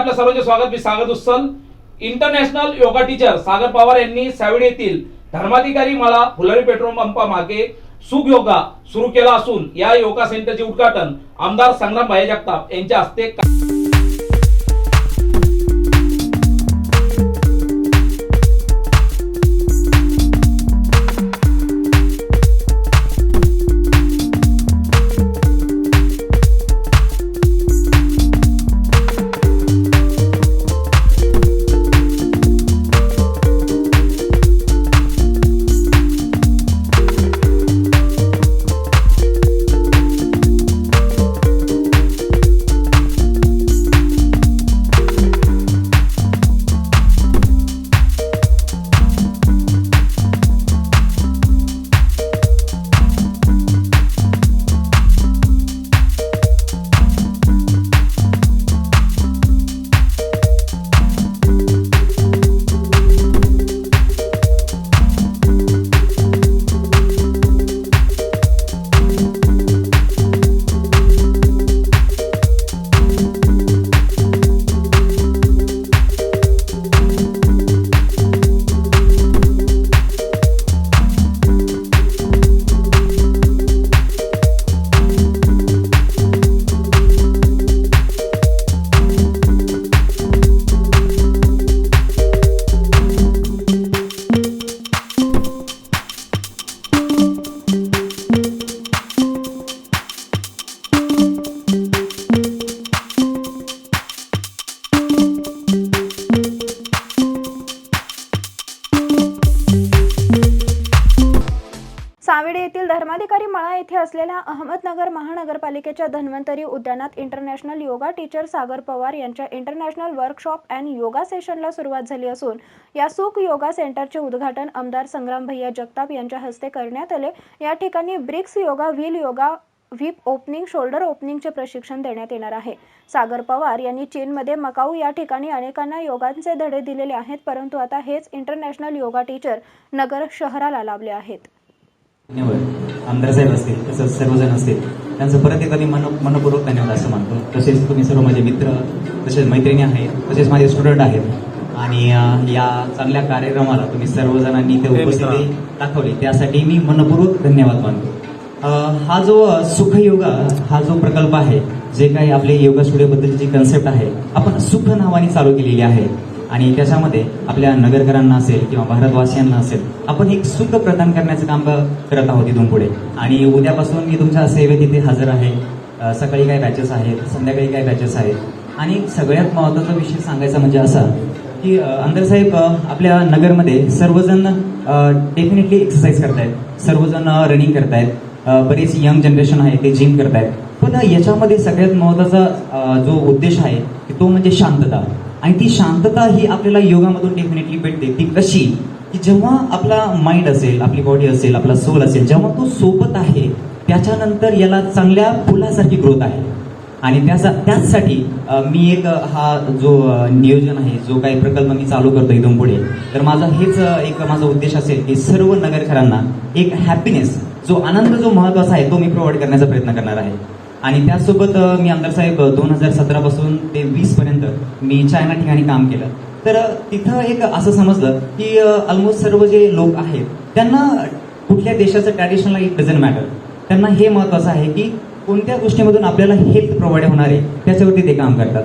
आपल्या सर्वांचे स्वागत. मी Sagar Utsal international yoga teacher Sagar Pawar यांनी सावडी येथील धर्माधिकारी माळा फुलारी पेट्रोल पंपा मागे सुख योगा सुरू केला असून या योगा सेंटरचे उद्घाटन आमदार संग्राम भाई जगताप यांच्या हस्ते अहमदनगर महानगरपालिकेच्या धन्वंतरी उद्यानात international yoga teacher Sagar Pawar यांच्या इंटरनॅशनल वर्कशॉप अँड योगा सेशनला सुरुवात झाली असून या सुख योगा सेंटरचे उद्घाटन आमदार संग्राम भैया जगताप यांच्या हस्ते करण्यात आले. या ठिकाणी bricks yoga wheel yoga whip opening shoulder ओपनिंगचे प्रशिक्षण देण्यात येणार आहे. सागर पवार यांनी चीनमध्ये मकाऊ या ठिकाणी अनेकांना योगांचे धडे दिलेले आहेत परंतु आता हेच इंटरनॅशनल योगा टीचर नगर शहराला लाभले आहेत. धन्यवाद. आमदार साहेब असतील तसंच सर्वजण असतील त्यांचं परत एकदा मी मन मनपूर्वक धन्यवाद असं मानतो. तसेच तुम्ही सर्व माझे मित्र तसेच मैत्रिणी आहेत तसेच माझे स्टुडंट आहेत. आणि या चांगल्या कार्यक्रमाला तुम्ही सर्वजणांनी ते उपस्थिती दाखवली त्यासाठी मी मनपूर्वक धन्यवाद मानतो. हा जो सुख योगा हा जो प्रकल्प आहे जे काही आपले योगा स्टुडिओबद्दलची जी कन्सेप्ट आहे आपण सुख नावाने चालू केलेली आहे. आणि त्याच्यामध्ये आपल्या नगरकरांना असेल किंवा भारतवासियांना असेल आपण एक सुख प्रदान करण्याचं काम करत आहोत इथून पुढे. आणि उद्यापासून मी तुमच्या सेवेत इथे हजर आहे. सकाळी काय बॅचेस आहेत संध्याकाळी काय बॅचेस आहेत. आणि सगळ्यात महत्त्वाचा विषय सांगायचा म्हणजे असा की अंदरसाहेब साहेब आपल्या नगरमध्ये सर्वजण डेफिनेटली एक्सरसाइज करतायत. सर्वजण रनिंग करतायत. बरेच यंग जनरेशन आहे ते जिम करतायत. पण याच्यामध्ये सगळ्यात महत्त्वाचा जो उद्देश आहे तो म्हणजे शांतता. आणि ती शांतता ही आपल्याला योगामधून डेफिनेटली भेटते. ती कशी? की जेव्हा आपला माइंड असेल आपली बॉडी असेल आपला सोल असेल जेव्हा तो सोबत आहे त्याच्यानंतर याला चांगल्या फुलासारखी ग्रोथ आहे. आणि त्याचा त्याचसाठी मी एक हा जो नियोजन आहे जो काही प्रकल्प मी चालू करतो इथून पुढे तर माझा हेच एक माझा उद्देश असेल की सर्व नगरकरांना एक हॅपीनेस जो आनंद जो महत्त्वाचा आहे तो मी प्रोव्हाइड करण्याचा प्रयत्न करणार आहे. आणि त्यासोबत मी आमदार साहेब दोन हजार सतरा पासून ते वीस पर्यंत मी चायना ठिकाणी काम केलं. तर तिथं एक असं समजलं की ऑलमोस्ट सर्व जे लोक आहेत त्यांना कुठल्या देशाचं ट्रॅडिशनल इट डझंट मॅटर त्यांना हे महत्वाचं आहे की कोणत्या गोष्टीमधून आपल्याला हेल्थ प्रोव्हाइड होणार आहे त्याच्यावरती ते काम करतात.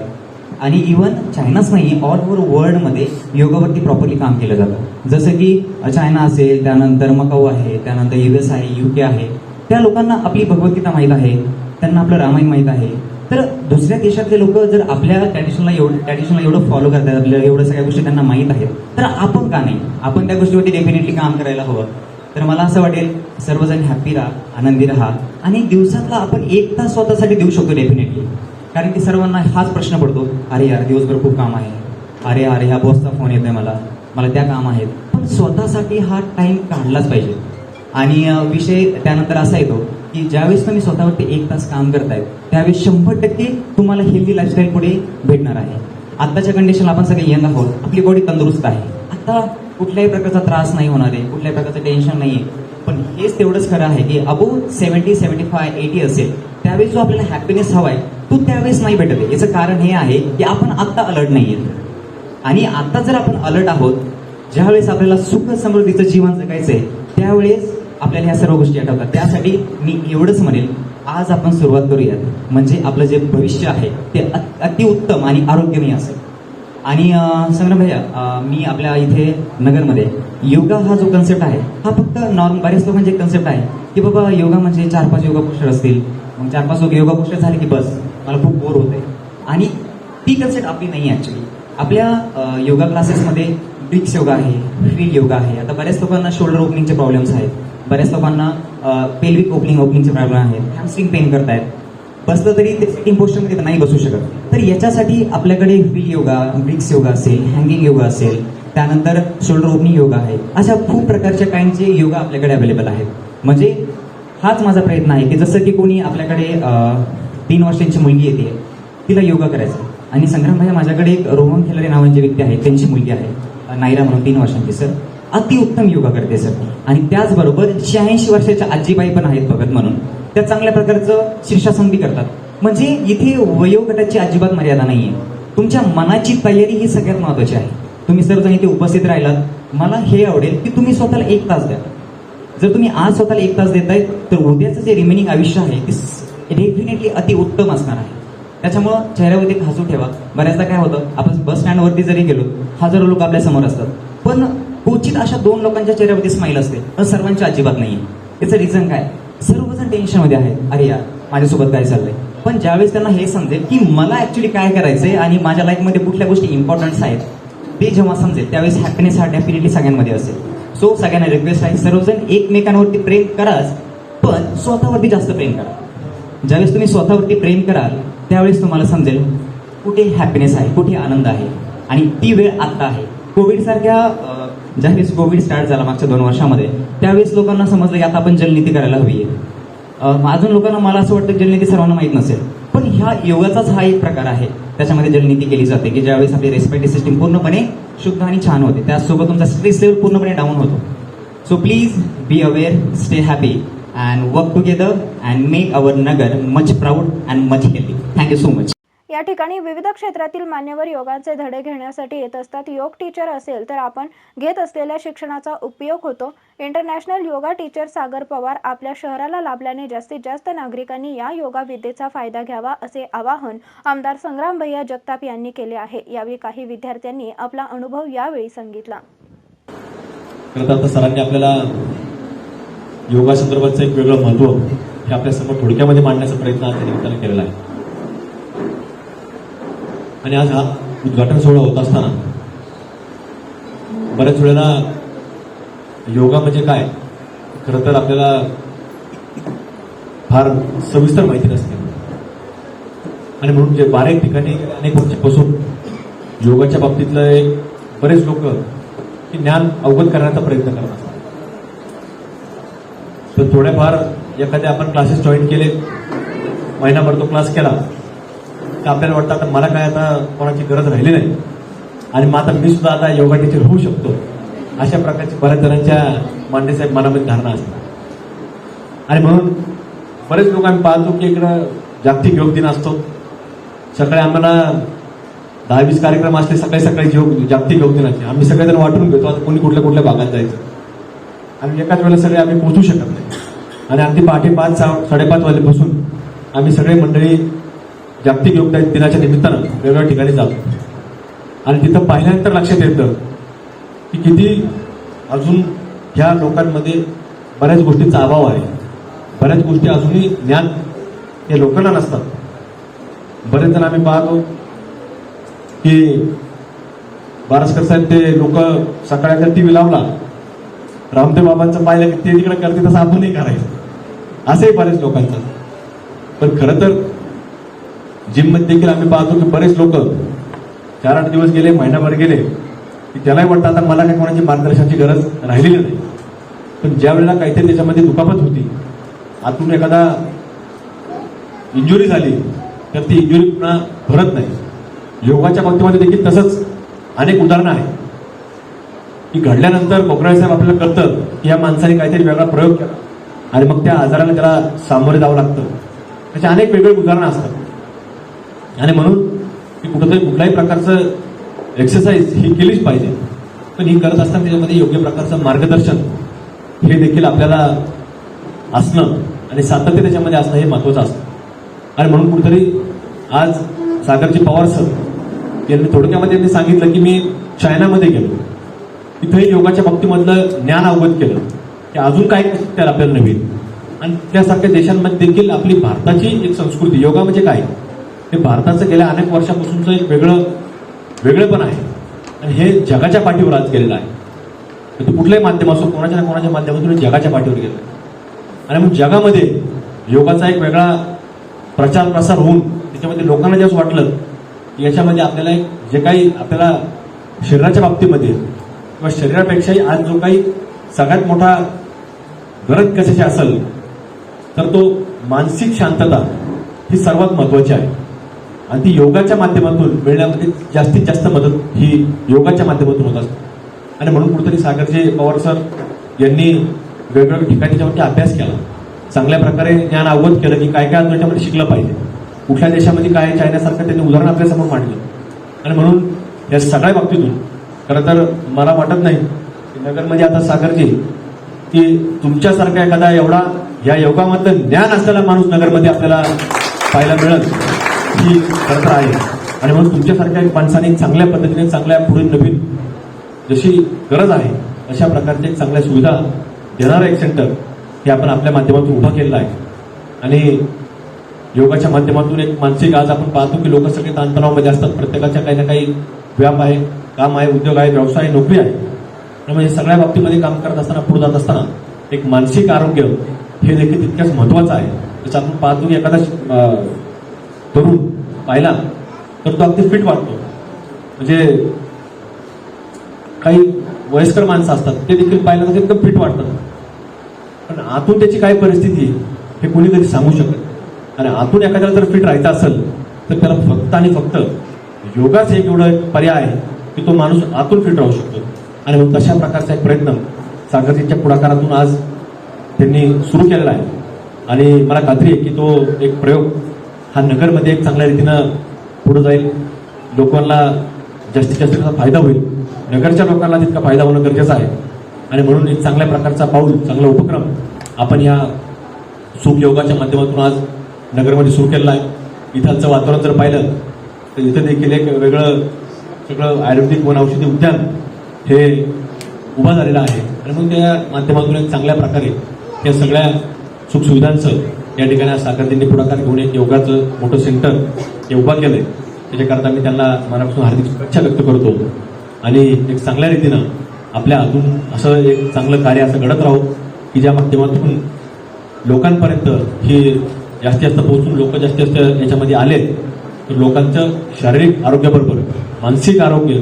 आणि इवन चायनाच नाही ऑल ओव्हर वर्ल्डमध्ये योगावरती प्रॉपरली काम केलं जातं. जसं की चायना असेल त्यानंतर मकाऊ आहे त्यानंतर यू एस आहे यू के आहे. त्या लोकांना आपली भगवद्गीता माहीत आहे. त्यांना आपलं रामायण माहीत आहे. तर दुसऱ्या देशातले लोक जर आपल्या ट्रॅडिशनला एवढं ट्रॅडिशनला एवढं फॉलो करतात आपल्याला एवढं सगळ्या गोष्टी त्यांना माहीत आहेत तर आपण का नाही? आपण त्या गोष्टीवरती डेफिनेटली काम करायला हवं. तर मला असं वाटेल सर्वजण हॅपी राहा आनंदी राहा आणि दिवसातला आपण एक तास स्वतःसाठी देऊ शकतो डेफिनेटली कारण की सर्वांना हाच प्रश्न पडतो अरे यार दिवसभर खूप काम आहे. अरे अरे ह्या बॉसचा फोन येतोय मला. मला त्या काम आहेत. पण स्वतःसाठी हा टाइम काढलाच पाहिजे. आणि विषय त्यानंतर असा येतो की ज्यावेळेस तुम्ही स्वतःवरती एक तास काम करतायत त्यावेळेस शंभर टक्के तुम्हाला हेल्दी लाईफस्टाईल पुढे भेटणार आहे. आत्ताच्या कंडिशनला आपण सगळे येणार आहोत आपली बॉडी तंदुरुस्त आहे. आता कुठल्याही प्रकारचा त्रास नाही होणार आहे कुठल्याही प्रकारचं टेन्शन नाही आहे पण हेच तेवढंच खरं आहे की above seventy seventy five eighty असेल त्यावेळेस जो आपल्याला हॅपीनेस हवाय तो त्यावेळेस नाही भेटत आहे. याचं कारण हे आहे की आपण आत्ता अलर्ट नाही आणि आत्ता जर आपण अलर्ट आहोत ज्यावेळेस आपल्याला सुख समृद्धीचं जीवन जगायचं आहे त्यावेळेस आपल्याला ह्या सर्व गोष्टी आठवतात. त्यासाठी मी एवढंच म्हणेल आज आपण सुरुवात करूयात. म्हणजे आपलं जे भविष्य आहे ते अतिउत्तम आणि आरोग्यमय असेल. आणि अं, संग्राम भैया मी आपल्या इथे नगरमध्ये योगा हा जो कन्सेप्ट आहे हा फक्त नॉर्म बरेच लोकांचे कन्सेप्ट आहे की बाबा योगा म्हणजे चार पाच योगा पोस्टर असतील. मग चार पाच योगा पोस्टर झाले की बस मला खूप बोर होते आणि ती कन्सेप्ट आपली नाही ॲक्च्युली आपल्या योगा क्लासेसमध्ये ब्रिक्स योगा आहे फ्री योगा आहे. आता बऱ्याच लोकांना शोल्डर ओपनिंगचे प्रॉब्लेम्स आहेत. बऱ्याच लोकांना पेल्विक ओपनिंग ओपनिंगचे प्रॉब्लेम आहेत. हॅमस्ट्रिंग पेन करतायत. बसलं तरी ते सिटिंग पोस्टरमध्ये नाही बसू शकत. तर याच्यासाठी आपल्याकडे व्हील योगा ब्रिक्स योगा असेल हँगिंग योगा असेल त्यानंतर शोल्डर ओपनिंग योगा आहे. अशा खूप प्रकारच्या काहींचे योगा आपल्याकडे अवेलेबल आहेत. म्हणजे हाच माझा प्रयत्न आहे की जसं की कोणी आपल्याकडे तीन वर्षांची मुलगी येते तिला योगा करायचा. आणि संग्राम भाई माझ्याकडे एक रोहन खेळाडे नावांची व्यक्ती आहे त्यांची मुलगी आहे. नायरा म्हणून तीन वर्षांची सर अतिउत्तम योगा करते सर. आणि त्याचबरोबर शहाऐंशी वर्षाच्या आजीबाई पण आहेत भगत म्हणून. त्या चांगल्या प्रकारचं शीर्षासन बी करतात. म्हणजे इथे वयोगटाची अजिबात मर्यादा नाहीये. तुमच्या मनाची तयारी ही सगळ्यात महत्वाची आहे. तुम्ही सर्वजण इथे उपस्थित राहिलात. मला हे आवडेल की तुम्ही स्वतःला एक तास द्या. जर तुम्ही आज स्वतःला एक तास देत आहे तर उद्याचं जे रिमेनिंग आयुष्य आहे ते डेफिनेटली अतिउत्तम असणार आहे. त्याच्यामुळं चेहऱ्यावरती हसू ठेवा. बऱ्याचदा काय होतं आपण बस स्टँडवरती जरी गेलो हजारो लोक आपल्यासमोर असतात. पण क्वचित अशा दोन लोकांच्या चेहऱ्यावरती स्माईल असते. पण सर्वांच्या अजिबात नाही याचं रिझन काय? सर्वजण टेन्शनमध्ये आहेत. अरे यार माझ्यासोबत काय चाललंय? पण ज्यावेळेस त्यांना हे समजेल की मला ऍक्च्युली काय करायचंय आणि माझ्या लाईफमध्ये कुठल्या गोष्टी इम्पॉर्टंट्स आहेत ते जेव्हा समजेल त्यावेळेस हॅपीनेस हा डेफिनेटली सगळ्यांमध्ये असेल. सो सगळ्यांना रिक्वेस्ट आहे सर्वजण एकमेकांवरती प्रेम कराच पण स्वतःवरती जास्त प्रेम करा. ज्यावेळेस तुम्ही स्वतःवरती प्रेम कराल त्यावेळेस तुम्हाला समजेल कुठे हॅपीनेस आहे कुठे आनंद आहे. आणि ती वेळ आत्ता आहे. कोविड सारख्या ज्यावेळेस कोविड स्टार्ट झाला मागच्या दोन वर्षामध्ये त्यावेळेस लोकांना समजलं की आता आपण जलनीती करायला हवी आहे. अजून लोकांना मला असं वाटतं जलनीती सर्वांना माहीत नसेल पण ह्या योगाचाच हा एक प्रकार आहे. त्याच्यामध्ये जलनीती केली जाते की ज्यावेळेस आपली रेस्पिरेटरी सिस्टीम पूर्णपणे शुद्ध आणि छान होते त्यासोबत तुमचा स्ट्रेस लेवल पूर्णपणे डाऊन होतो. So please be aware stay happy and work together and make our Nagar much proud and much healthy thank you so much या ठिकाणी विविध क्षेत्रातील मान्यवर योगाचे धडे घेण्यासाठी येत असतात. योग टीचर असेल तर आपण घेत असलेल्या शिक्षणाचा उपयोग होतो. International yoga teacher Sagar Pawar आपल्या शहराला लाभल्याने जास्तीत जास्त नागरिकांनी या योगा विद्येचा फायदा घ्यावा असे आवाहन आमदार संग्राम भैया जगताप यांनी केले आहे. यावेळी काही विद्यार्थ्यांनी आपला अनुभव यावेळी सांगितला. सरांनी आपल्याला योगा संदर्भाचं एक वेगळं महत्त्व हे आपल्यासमोर थोडक्यामध्ये मांडण्याचा प्रयत्न केलेला आहे. आणि आज हा उद्घाटन सोहळा होत असताना बऱ्याच वेळेला योगा म्हणजे काय? खरं तर आपल्याला फार सविस्तर माहिती नसते. आणि म्हणून जे बारा ठिकाणी अनेक वर्षापासून योगाच्या बाबतीतलं बरेच लोक की ज्ञान अवगत करण्याचा प्रयत्न करत असतात. तर थोड्याफार एखाद्या आपण क्लासेस जॉईन केले महिनाभर तो क्लास केला तर आपल्याला वाटतं आता मला काय आता कोणाची गरज राहिली नाही. आणि मग आता मी सुद्धा आता योगा टीचर होऊ शकतो. अशा प्रकारची बऱ्याच जणांच्या मांडेसाहेब मनामध्ये धारणा असते. आणि म्हणून बरेच लोक आम्ही पाहतो की इकडं जागतिक योग दिन असतो. सकाळी आम्हाला दहा वीस कार्यक्रम असले सकाळी सकाळी योग जागतिक योग दिनाचे. आम्ही सगळेजण वाटून घेतो आता कोणी कुठल्या कुठल्या भागात जायचं. आणि एकाच वेळेला सगळे आम्ही पोहोचू शकत नाही. आणि अगदी पहाटे पाच सहा साडेपाच वाजेपासून आम्ही सगळे मंडळी जागतिक योग दिनाच्या निमित्तानं वेगवेगळ्या ठिकाणी जातो आणि तिथं पाहिल्यानंतर लक्षात येतं की किती अजून ह्या लोकांमध्ये बऱ्याच गोष्टींचा अभाव आहे. बऱ्याच गोष्टी अजूनही ज्ञान या लोकांना नसतात. बरेच जण आम्ही पाहतो की बारसकर साहेब ते लोक सकाळी टीव्ही लावला रामदेव बाबांचं पाहिलं की ते तिकडे करते तसं आपणही करायचं. असंही बरेच लोकांचं. पण खरं तर जिममध्ये देखील आम्ही पाहतो की बरेच लोक चार आठ दिवस गेले महिनाभर गेले की त्यालाही वाटतं आता मला काही कोणाची मार्गदर्शनाची गरज राहिलेली नाही. पण ज्या वेळेला काहीतरी त्याच्यामध्ये दुखापत होती आतून एखादा इंजुरी झाली तर ती इंजुरी पुन्हा भरत नाही. योगाच्या बाबतीमध्ये देखील तसंच अनेक उदाहरणं आहेत. की घडल्यानंतर कोकराळे साहेब आपल्याला कळतं की या माणसाने काहीतरी वेगळा प्रयोग केला. आणि मग त्या आजाराला त्याला सामोरे जावं लागतं. त्याचे अनेक वेगवेगळी उदाहरणं असतात. आणि म्हणून की कुठंतरी कुठल्याही प्रकारचं एक्सरसाइज ही केलीच पाहिजे. पण ही करत असताना त्याच्यामध्ये योग्य प्रकारचं मार्गदर्शन हे देखील आपल्याला असणं आणि सातत्य त्याच्यामध्ये असणं हे महत्वाचं असतं. आणि म्हणून कुठेतरी आज सागरजी पवार सर यांनी थोडक्यामध्ये त्यांनी सांगितलं की मी चायनामध्ये गेलो. तिथेही योगाच्या बाबतीमधलं ज्ञान अवगत केलं की अजून काय त्याला आपल्याला नवीन. आणि त्यासारख्या देशांमध्ये देखील आपली भारताची एक संस्कृती योगा म्हणजे काय? हे भारताचं गेल्या अनेक वर्षापासूनचं एक वेगळं वेगळेपण आहे. आणि हे जगाच्या पाठीवर आज गेलेलं आहे. तर तो कुठलंही माध्यम असो कोणाच्या ना कोणाच्या माध्यमातून जगाच्या पाठीवर गेलं आणि मग जगामध्ये योगाचा एक वेगळा प्रचार प्रसार होऊन त्याच्यामध्ये लोकांना जेव्हा वाटलं की याच्यामध्ये आपल्याला एक जे काही आपल्याला शरीराच्या बाबतीमध्ये किंवा शरीरापेक्षाही आज जो काही सगळ्यात मोठा गरज कशाची असेल तर तो मानसिक शांतता ही सर्वात महत्वाची आहे. आणि ती योगाच्या माध्यमातून मिळण्यामध्ये जास्तीत जास्त मदत ही योगाच्या माध्यमातून होत असते. आणि म्हणून कुठेतरी सागरजी पवार सर यांनी वेगवेगळ्या ठिकाणी त्याच्यावरती अभ्यास केला. चांगल्या प्रकारे ज्ञान अवगत केलं की काय काय त्याच्यामध्ये शिकलं पाहिजे. कुठल्या देशामध्ये काय चायनासारखं त्यांनी उदाहरण आपल्यासमोर मांडलं. आणि म्हणून या सगळ्या बाबतीतून खरं तर मला वाटत नाही की नगरमध्ये आता सागरजी की तुमच्यासारखा एखादा एवढा या योगामधलं ज्ञान असलेला माणूस नगरमध्ये आपल्याला पाहायला मिळत ही खरं आहे. आणि म्हणून तुमच्यासारख्या माणसाने चांगल्या पद्धतीने चांगल्या पुढे नवीन जशी गरज आहे अशा प्रकारच्या एक चांगल्या सुविधा देणारं एक सेंटर हे आपण आपल्या माध्यमातून उभं केलेलं आहे. आणि योगाच्या माध्यमातून एक मानसिक आज आपण पाहतो की लोक सगळे ताणतणावामध्ये असतात. प्रत्येकाच्या काही ना काही व्याप आहे काम आहे उद्योग आहे व्यवसाय आहे नोकरी आहे. त्यामुळे सगळ्या बाबतीमध्ये काम करत असताना पुढे जात असताना एक मानसिक आरोग्य हे देखील तितक्याच महत्वाचं आहे. जसं आपण पाहतो की एखादा तरुण पाहिला तर तो अगदी फिट वाटतो. म्हणजे काही वयस्कर माणसं असतात ते देखील पाहिलं तर एकदम फिट वाटतात. पण आतून त्याची काय परिस्थिती हे कोणी कधी सांगू शकत आणि आतून एखाद्याला जर फिट राहायचं असेल तर त्याला फक्त आणि फक्त योगाच एक एवढं पर्याय आहे की तो माणूस आतून फिट राहू शकतो. आणि मग तशा प्रकारचा एक प्रयत्न सागरजींच्या पुढाकारातून आज त्यांनी सुरू केलेला आहे. आणि मला खात्री आहे की तो एक प्रयोग हा नगरमध्ये एक चांगल्या रीतीनं पुढे जाईल. लोकांना जास्तीत जास्त त्याचा फायदा होईल. नगरच्या लोकांना तितका फायदा होणं गरजेचं आहे. आणि म्हणून एक चांगल्या प्रकारचा पाऊल चांगला उपक्रम आपण या सुखयोगाच्या माध्यमातून आज नगरमध्ये सुरू केलेला आहे. इथालचं वातावरण जर पाहिलं तर इथं देखील एक वेगळं सगळं आयुर्वेदिक वन औषधी उद्यान हे उभा झालेलं आहे. आणि मग त्या माध्यमातून एक चांगल्या प्रकारे त्या सगळ्या सुखसुविधांचं या ठिकाणी आज पुढाकार घेऊन एक योगाचं मोठं सेंटर हे उभा केलंय. त्याच्याकरता मी त्यांना मनापासून हार्दिक शुभेच्छा व्यक्त करतो. आणि एक चांगल्या रीतीनं आपल्या अजून असं एक चांगलं कार्य असं घडत राहो की ज्या माध्यमातून लोकांपर्यंत ही जास्तीत जास्त पोहोचून लोक जास्तीत जास्त याच्यामध्ये आले तर लोकांचं शारीरिक आरोग्याबरोबर मानसिक आरोग्य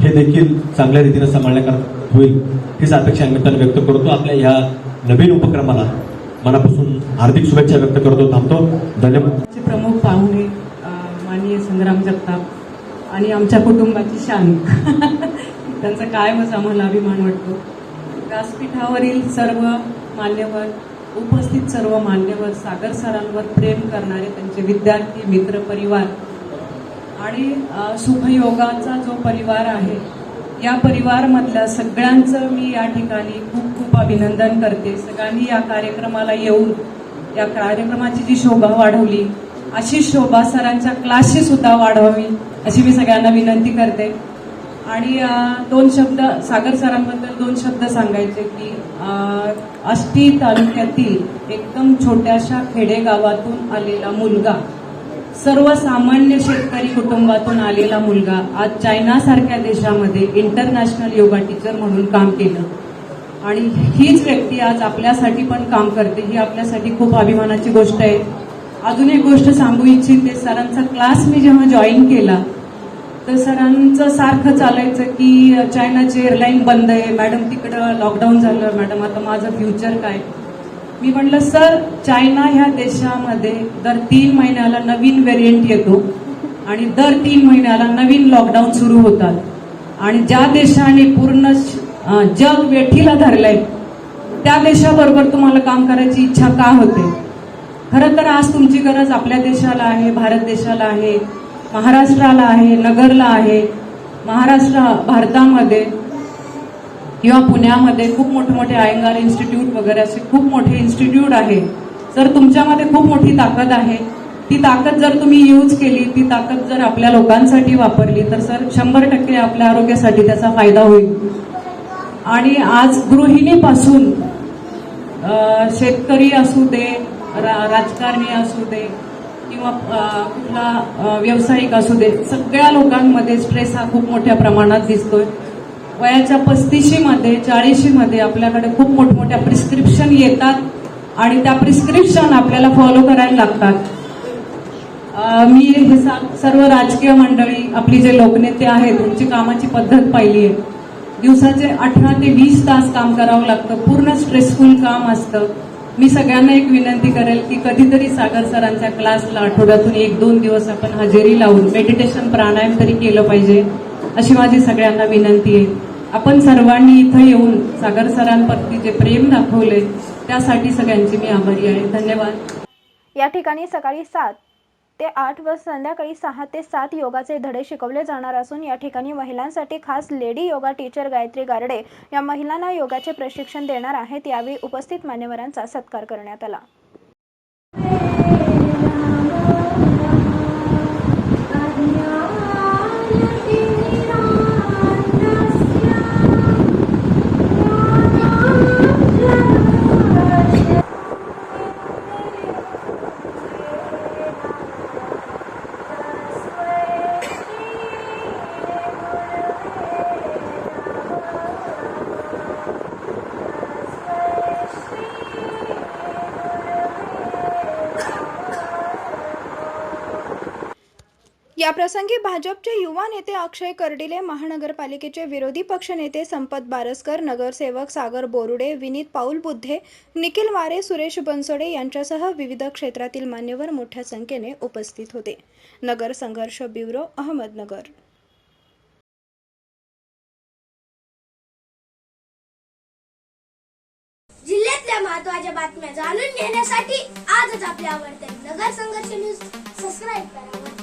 हे देखील चांगल्या रीतीनं सांभाळण्याकरता होईल हीच अपेक्षा निमित्तानं व्यक्त करतो. आपल्या ह्या नवीन उपक्रमाला मनापासून हार्दिक शुभेच्छा व्यक्त करतो थांबतो. धन्यवाद. प्रमुख पाहुणे माननीय संग्राम जगताप आणि आमच्या कुटुंबाची शान. त्यांचा कायमच आम्हाला अभिमान वाटतो. व्यासपीठावरील सर्व मान्यवर उपस्थित सर्व मान्यवर सागर सरांवर प्रेम करणारे त्यांचे विद्यार्थी मित्र परिवार आणि शुभयोगाचा जो परिवार आहे या परिवारमधल्या सगळ्यांचं मी या ठिकाणी खूप खूप अभिनंदन करते. सगळ्यांनी या कार्यक्रमाला येऊन या कार्यक्रमाची जी शोभा वाढवली अशी शोभा सरांच्या क्लासची सुद्धा वाढवावी अशी मी सगळ्यांना विनंती करते. आणि दोन शब्द सागर सरांबद्दल दोन शब्द सांगायचे की अष्टी आष्टी तालुक्यातील एकदम छोट्याशा खेडेगावातून आलेला मुलगा सर्वसामान्य शेतकरी कुटुंबातून आलेला मुलगा आज चायनासारख्या देशामध्ये इंटरनॅशनल योगा टीचर म्हणून काम केलं. आणि हीच व्यक्ती आज आपल्यासाठी पण काम करते ही आपल्यासाठी खूप अभिमानाची गोष्ट आहे. अजून एक गोष्ट सांगू इच्छिते सरांचा क्लास मी जेव्हा जॉईन केला तर सरांचं सारखं चालायचं की चायनाची एअरलाईन बंद आहे मॅडम तिकडं लॉकडाऊन झालं मॅडम आता माझं फ्युचर काय? मी म्हटलं सर चायना ह्या देशामध्ये दर तीन महिन्याला नवीन व्हेरियंट येतो आणि दर तीन महिन्याला नवीन लॉकडाऊन सुरू होतात. आणि ज्या देशाने पूर्ण जग वेठीला धरलंय त्या देशाबरोबर तुम्हाला काम करायची इच्छा का होते? खरं तर आज तुमची गरज आपल्या देशाला आहे भारत देशाला आहे महाराष्ट्राला आहे नगरला आहे महाराष्ट्र भारतामध्ये किंवा पुण्यामध्ये खूप मोठे मोठे आयंगार इन्स्टिट्यूट वगैरे असे खूप मोठे इन्स्टिट्यूट आहे. जर तुमच्यामध्ये खूप मोठी ताकद आहे ती ताकद जर तुम्ही यूज केली ती ताकद जर आपल्या लोकांसाठी वापरली तर सर शंभर टक्के आपल्या आरोग्यासाठी त्याचा फायदा होईल. आणि आज गृहिणीपासून शेतकरी असू दे रा- राजकारणी असू दे किंवा कुठला व्यावसायिक असू दे सगळ्या लोकांमध्ये स्ट्रेस हा खूप मोठ्या प्रमाणात दिसतोय. वयाच्या पस्तीशीमध्ये चाळीशीमध्ये आपल्याकडे खूप मोठमोठ्या प्रिस्क्रिप्शन येतात आणि त्या प्रिस्क्रिप्शन आपल्याला फॉलो करायला लागतात. मी हे सा- सर्व राजकीय मंडळी आपली जे लोकनेते आहेत त्यांची कामाची पद्धत पाहिली आहे. दिवसाचे अठरा ते वीस तास काम करावं लागतं पूर्ण स्ट्रेसफुल काम असतं. मी सगळ्यांना एक विनंती करेल की कधीतरी सागर सरांच्या क्लासला आठवड्यातून एक दोन दिवस आपण हजेरी लावून मेडिटेशन प्राणायाम तरी केलं पाहिजे अशी माझी सगळ्यांना विनंती आहे. आपण सर्वांनी इथं येऊन सागर सरांप्रती जे प्रेम दाखवले त्यासाठी सगळ्यांची मी आभारी आहे. धन्यवाद. या ठिकाणी सकाळी सात ते आठ व संध्याकाळी सहा ते सात योगाचे धडे शिकवले जाणार असून या ठिकाणी महिलांसाठी खास lady yoga teacher Gayatri Garade या महिलांना योगाचे प्रशिक्षण देणार आहेत. यावेळी उपस्थित मान्यवरांचा सत्कार करण्यात आला. प्रसंगी भाजपचे युवा नेते अक्षय कर्डिले महानगरपालिकेचे विरोधी पक्षनेते संपत बारसकर नगरसेवक सागर बोरुडे विनीत पाऊल बुद्धे निखिल वारे सुरेश बनसोडे यांच्यासह विविध क्षेत्रातील मान्यवर मोठ्या संख्येने उपस्थित होते. नगर संघर्ष ब्युरो अहमदनगर. जिल्ह्यातल्या महत्त्वाच्या बातम्या जाणून घेण्यासाठी आजच आपल्या आवडत्या नगर संघर्ष न्यूज सबस्क्राईब करा.